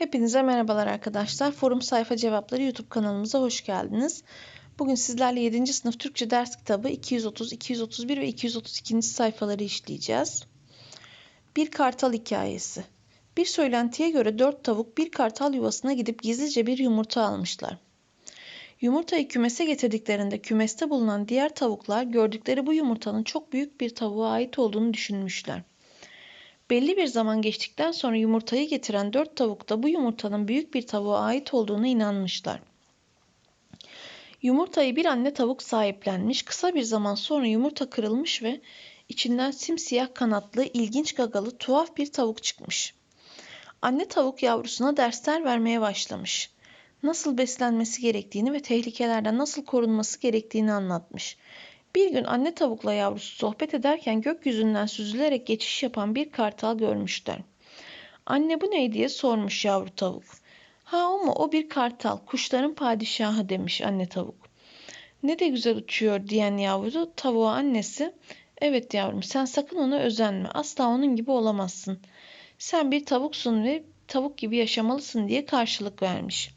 Hepinize merhabalar arkadaşlar. Forum Sayfa Cevapları YouTube kanalımıza hoş geldiniz. Bugün sizlerle 7. sınıf Türkçe ders kitabı 230, 231 ve 232. sayfaları işleyeceğiz. Bir kartal hikayesi. Bir söylentiye göre dört tavuk bir kartal yuvasına gidip gizlice bir yumurta almışlar. Yumurtayı kümese getirdiklerinde kümeste bulunan diğer tavuklar gördükleri bu yumurtanın çok büyük bir tavuğa ait olduğunu düşünmüşler. Belli bir zaman geçtikten sonra yumurtayı getiren dört tavuk da bu yumurtanın büyük bir tavuğa ait olduğuna inanmışlar. Yumurtayı bir anne tavuk sahiplenmiş, kısa bir zaman sonra yumurta kırılmış ve içinden simsiyah kanatlı, ilginç gagalı, tuhaf bir tavuk çıkmış. Anne tavuk yavrusuna dersler vermeye başlamış. Nasıl beslenmesi gerektiğini ve tehlikelerden nasıl korunması gerektiğini anlatmış. Bir gün anne tavukla yavrusu sohbet ederken gökyüzünden süzülerek geçiş yapan bir kartal görmüşler. Anne bu ne diye sormuş yavru tavuk. Ha o mu o bir kartal kuşların padişahı demiş anne tavuk. Ne de güzel uçuyor diyen yavru tavuğa annesi evet yavrum sen sakın ona özenme asla onun gibi olamazsın. Sen bir tavuksun ve tavuk gibi yaşamalısın diye karşılık vermiş.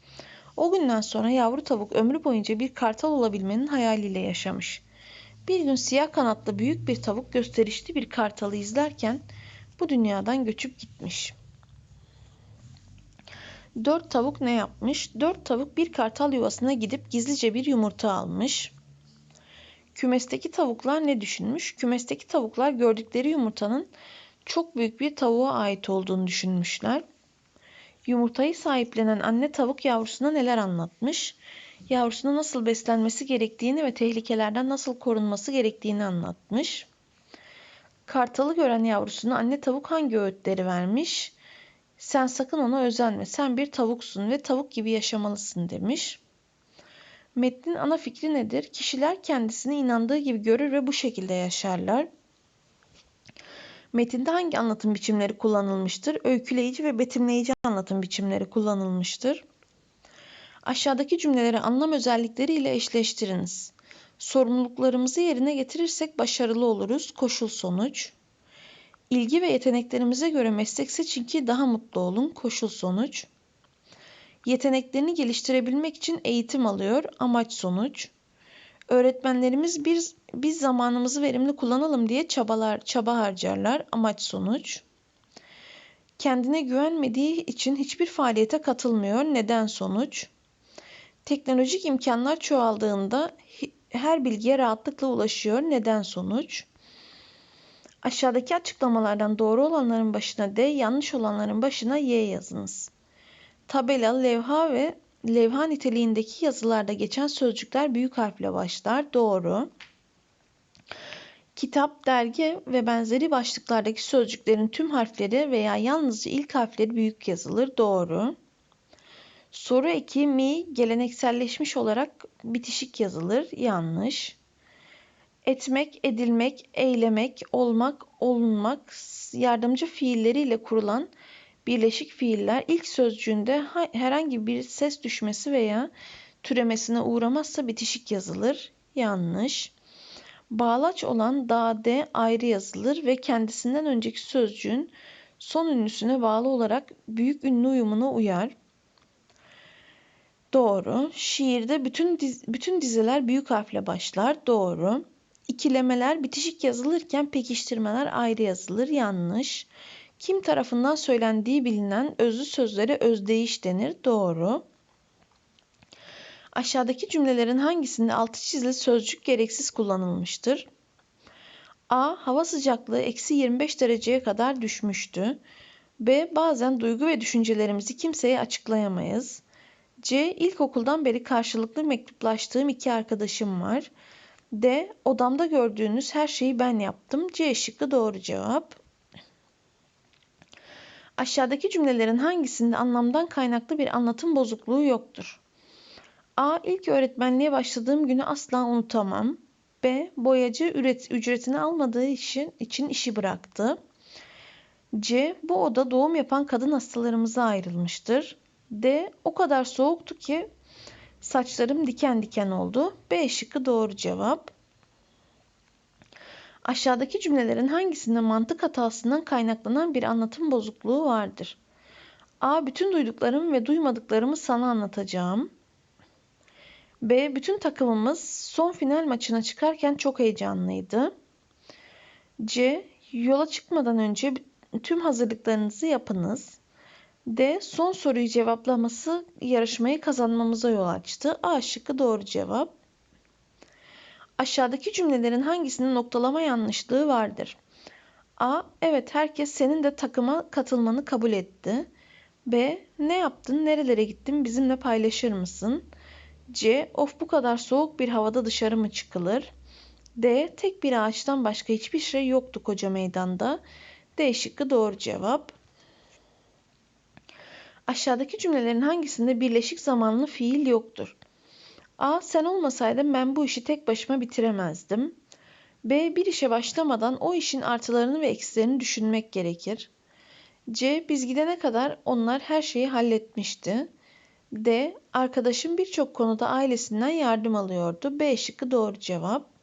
O günden sonra yavru tavuk ömrü boyunca bir kartal olabilmenin hayaliyle yaşamış. Bir gün siyah kanatlı büyük bir tavuk gösterişli bir kartalı izlerken bu dünyadan göçüp gitmiş. Dört tavuk ne yapmış? Dört tavuk bir kartal yuvasına gidip gizlice bir yumurta almış. Kümesteki tavuklar ne düşünmüş? Kümesteki tavuklar gördükleri yumurtanın çok büyük bir tavuğa ait olduğunu düşünmüşler. Yumurtayı sahiplenen anne tavuk yavrusuna neler anlatmış? Yavrusuna nasıl beslenmesi gerektiğini ve tehlikelerden nasıl korunması gerektiğini anlatmış. Kartalı gören yavrusuna anne tavuk hangi öğütleri vermiş? Sen sakın ona özenme. Sen bir tavuksun ve tavuk gibi yaşamalısın demiş. Metnin ana fikri nedir? Kişiler kendisini inandığı gibi görür ve bu şekilde yaşarlar. Metinde hangi anlatım biçimleri kullanılmıştır? Öyküleyici ve betimleyici anlatım biçimleri kullanılmıştır. Aşağıdaki cümleleri anlam özellikleriyle eşleştiriniz. Sorumluluklarımızı yerine getirirsek başarılı oluruz. Koşul sonuç. İlgi ve yeteneklerimize göre meslek seçin ki daha mutlu olun. Koşul sonuç. Yeteneklerini geliştirebilmek için eğitim alıyor. Amaç sonuç. Öğretmenlerimiz biz, biz zamanımızı verimli kullanalım diye çabalar, çaba harcarlar. Amaç sonuç. Kendine güvenmediği için hiçbir faaliyete katılmıyor. Neden sonuç? Teknolojik imkanlar çoğaldığında her bilgiye rahatlıkla ulaşıyor. Neden sonuç? Aşağıdaki açıklamalardan doğru olanların başına D, yanlış olanların başına Y yazınız. Tabela, levha ve levha niteliğindeki yazılarda geçen sözcükler büyük harfle başlar. Doğru. Kitap, dergi ve benzeri başlıklardaki sözcüklerin tüm harfleri veya yalnızca ilk harfleri büyük yazılır. Doğru. Soru eki mi gelenekselleşmiş olarak bitişik yazılır. Yanlış. Etmek, edilmek, eylemek, olmak, olunmak yardımcı fiilleriyle kurulan birleşik fiiller ilk sözcüğünde herhangi bir ses düşmesi veya türemesine uğramazsa bitişik yazılır. Yanlış. Bağlaç olan da de ayrı yazılır ve kendisinden önceki sözcüğün son ünlüsüne bağlı olarak büyük ünlü uyumuna uyar. Doğru. Şiirde bütün diz, bütün dizeler büyük harfle başlar. Doğru. İkilemeler bitişik yazılırken pekiştirmeler ayrı yazılır. Yanlış. Kim tarafından söylendiği bilinen özlü sözlere özdeyiş denir. Doğru. Aşağıdaki cümlelerin hangisinde altı çizili sözcük gereksiz kullanılmıştır? A. Hava sıcaklığı eksi 25 dereceye kadar düşmüştü. B. Bazen duygu ve düşüncelerimizi kimseye açıklayamayız. C. İlkokuldan beri karşılıklı mektuplaştığım iki arkadaşım var. D. Odamda gördüğünüz her şeyi ben yaptım. C şıkkı doğru cevap. Aşağıdaki cümlelerin hangisinde anlamdan kaynaklı bir anlatım bozukluğu yoktur? A. İlk öğretmenliğe başladığım günü asla unutamam. B. Boyacı üret, ücretini almadığı için, için işi bıraktı. C. Bu oda doğum yapan kadın hastalarımıza ayrılmıştır. D. O kadar soğuktu ki saçlarım diken diken oldu. B şıkkı doğru cevap. Aşağıdaki cümlelerin hangisinde mantık hatasından kaynaklanan bir anlatım bozukluğu vardır? A. Bütün duyduklarımı ve duymadıklarımı sana anlatacağım. B. Bütün takımımız son final maçına çıkarken çok heyecanlıydı. C. Yola çıkmadan önce tüm hazırlıklarınızı yapınız. D. Son soruyu cevaplaması yarışmayı kazanmamıza yol açtı. A şıkkı doğru cevap. Aşağıdaki cümlelerin hangisinin noktalama yanlışlığı vardır? A. Evet herkes senin de takıma katılmanı kabul etti. B. Ne yaptın, nerelere gittin, bizimle paylaşır mısın? C. Of bu kadar soğuk bir havada dışarı mı çıkılır? D. Tek bir ağaçtan başka hiçbir şey yoktu koca meydanda. D şıkkı doğru cevap. Aşağıdaki cümlelerin hangisinde birleşik zamanlı fiil yoktur? A. Sen olmasaydın ben bu işi tek başıma bitiremezdim. B. Bir işe başlamadan o işin artılarını ve eksilerini düşünmek gerekir. C. Biz gidene kadar onlar her şeyi halletmişti. D. Arkadaşım birçok konuda ailesinden yardım alıyordu. B şıkkı doğru cevap.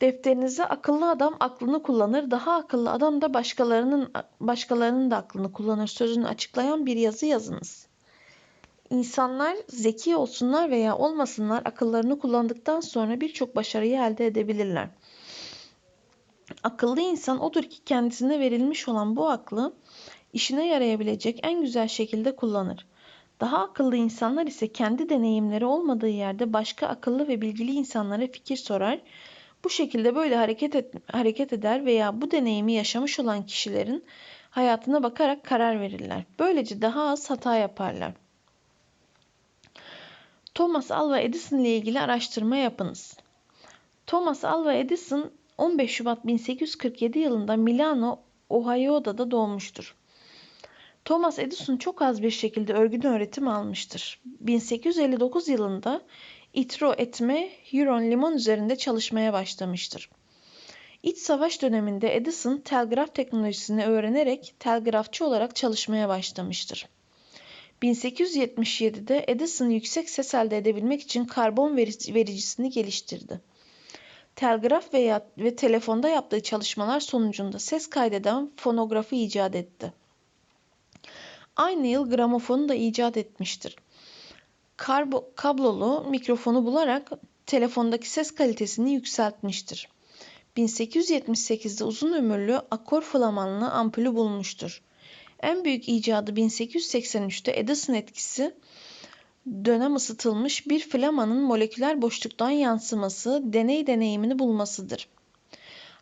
Defterinize akıllı adam aklını kullanır, daha akıllı adam da başkalarının başkalarının da aklını kullanır sözünü açıklayan bir yazı yazınız. İnsanlar zeki olsunlar veya olmasınlar akıllarını kullandıktan sonra birçok başarıyı elde edebilirler. Akıllı insan odur ki kendisine verilmiş olan bu aklı işine yarayabilecek en güzel şekilde kullanır. Daha akıllı insanlar ise kendi deneyimleri olmadığı yerde başka akıllı ve bilgili insanlara fikir sorar. Bu şekilde böyle hareket, et, hareket eder veya bu deneyimi yaşamış olan kişilerin hayatına bakarak karar verirler. Böylece daha az hata yaparlar. Thomas Alva Edison ile ilgili araştırma yapınız. Thomas Alva Edison 15 Şubat 1847 yılında Milano, Ohio'da doğmuştur. Thomas Edison çok az bir şekilde örgün öğretim almıştır. 1859 yılında itro etme Huron limon üzerinde çalışmaya başlamıştır. İç savaş döneminde Edison telgraf teknolojisini öğrenerek telgrafçı olarak çalışmaya başlamıştır. 1877'de Edison yüksek ses elde edebilmek için karbon vericisini geliştirdi. Telgraf veya ve telefonda yaptığı çalışmalar sonucunda ses kaydeden fonografı icat etti. Aynı yıl gramofonu da icat etmiştir. Karbo, kablolu mikrofonu bularak telefondaki ses kalitesini yükseltmiştir. 1878'de uzun ömürlü akor flamanlı ampulü bulmuştur. En büyük icadı 1883'te Edison etkisi dönem ısıtılmış bir flamanın moleküler boşluktan yansıması, deney deneyimini bulmasıdır.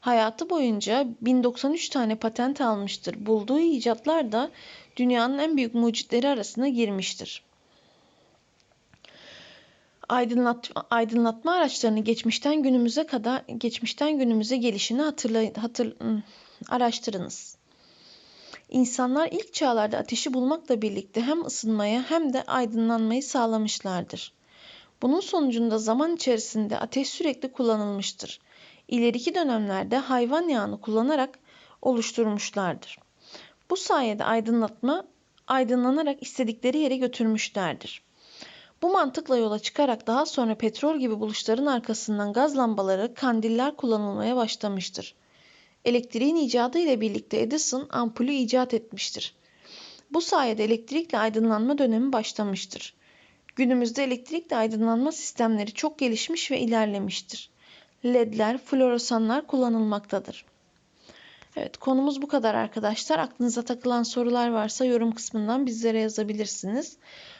Hayatı boyunca 1093 tane patent almıştır. Bulduğu icatlar da dünyanın en büyük mucitleri arasına girmiştir. Aydınlatma, aydınlatma araçlarını geçmişten günümüze kadar geçmişten günümüze gelişini hatırlay, hatır, araştırınız. İnsanlar ilk çağlarda ateşi bulmakla birlikte hem ısınmaya hem de aydınlanmayı sağlamışlardır. Bunun sonucunda zaman içerisinde ateş sürekli kullanılmıştır. İleriki dönemlerde hayvan yağını kullanarak oluşturmuşlardır. Bu sayede aydınlatma aydınlanarak istedikleri yere götürmüşlerdir. Bu mantıkla yola çıkarak daha sonra petrol gibi buluşların arkasından gaz lambaları, kandiller kullanılmaya başlamıştır. Elektriğin icadı ile birlikte Edison ampulü icat etmiştir. Bu sayede elektrikle aydınlanma dönemi başlamıştır. Günümüzde elektrikle aydınlanma sistemleri çok gelişmiş ve ilerlemiştir. LED'ler, floresanlar kullanılmaktadır. Evet konumuz bu kadar arkadaşlar. Aklınıza takılan sorular varsa yorum kısmından bizlere yazabilirsiniz.